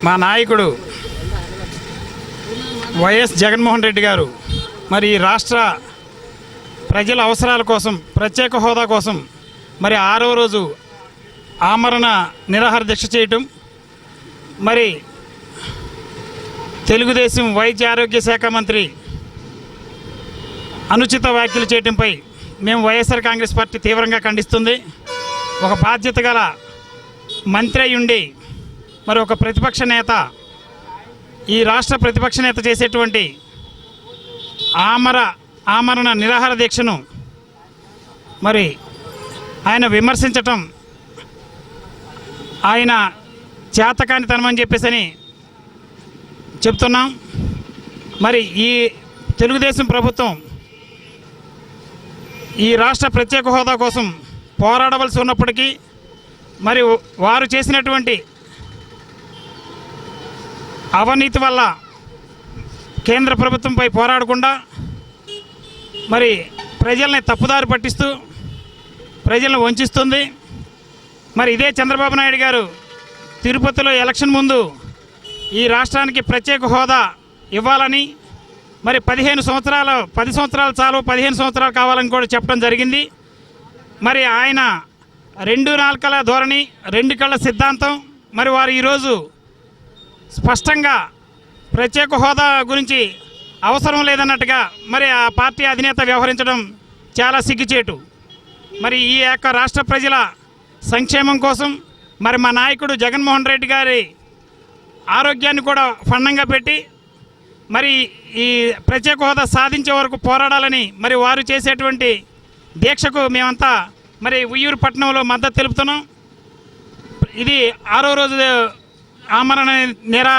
మా నాయకుడు వైఎస్ జగన్మోహన్ రెడ్డి గారు మరి ఈ రాష్ట్ర ప్రజల అవసరాల కోసం ప్రత్యేక హోదా కోసం మరి ఆరో రోజు ఆమరణ నిరాహార దీక్ష చేయటం మరి తెలుగుదేశం వైద్య ఆరోగ్య శాఖ మంత్రి అనుచిత వ్యాఖ్యలు చేయటంపై మేము వైఎస్ఆర్ కాంగ్రెస్ పార్టీ తీవ్రంగా ఖండిస్తుంది. ఒక బాధ్యత గల మంత్రి అయి ఉండి మరి ఒక ప్రతిపక్ష నేత. ఈ రాష్ట్ర ప్రతిపక్ష నేత చేసేటువంటి ఆమర ఆమరణ నిరాహార దీక్షను మరి ఆయన విమర్శించటం ఆయన చేతకానితనమని చెప్పేసి చెప్తున్నాం. మరి ఈ తెలుగుదేశం ప్రభుత్వం ఈ రాష్ట్ర ప్రత్యేక హోదా కోసం పోరాడవలసి ఉన్నప్పటికీ మరి వారు చేసినటువంటి అవినీతి వల్ల కేంద్ర ప్రభుత్వంపై పోరాడకుండా మరి ప్రజల్ని తప్పుదారి పట్టిస్తూ ప్రజలను వంచిస్తుంది. మరి ఇదే చంద్రబాబు నాయుడు గారు తిరుపతిలో ఎలక్షన్ ముందు ఈ రాష్ట్రానికి ప్రత్యేక హోదా ఇవ్వాలని మరి పదిహేను సంవత్సరాలు పది సంవత్సరాలు చాలు పదిహేను సంవత్సరాలు కావాలని కూడా చెప్పడం జరిగింది. మరి ఆయన రెండు నాలుకల ధోరణి రెండు కళ్ళ సిద్ధాంతం. మరి వారు ఈరోజు స్పష్టంగా ప్రత్యేక హోదా గురించి అవసరం లేదన్నట్టుగా మరి ఆ పార్టీ అధినేత వ్యవహరించడం చాలా సిగ్గుచేటు. మరి ఈ యొక్క రాష్ట్ర ప్రజల సంక్షేమం కోసం మరి మా నాయకుడు జగన్మోహన్ రెడ్డి గారి ఆరోగ్యాన్ని కూడా ఫండంగా పెట్టి మరి ఈ ప్రత్యేక హోదా సాధించే వరకు పోరాడాలని మరి వారు చేసేటువంటి దీక్షకు మేమంతా మరి ఉయ్యూరు పట్టణంలో మద్దతు తెలుపుతున్నాం. ఇది ఆరో రోజు ఆమరణ నిరా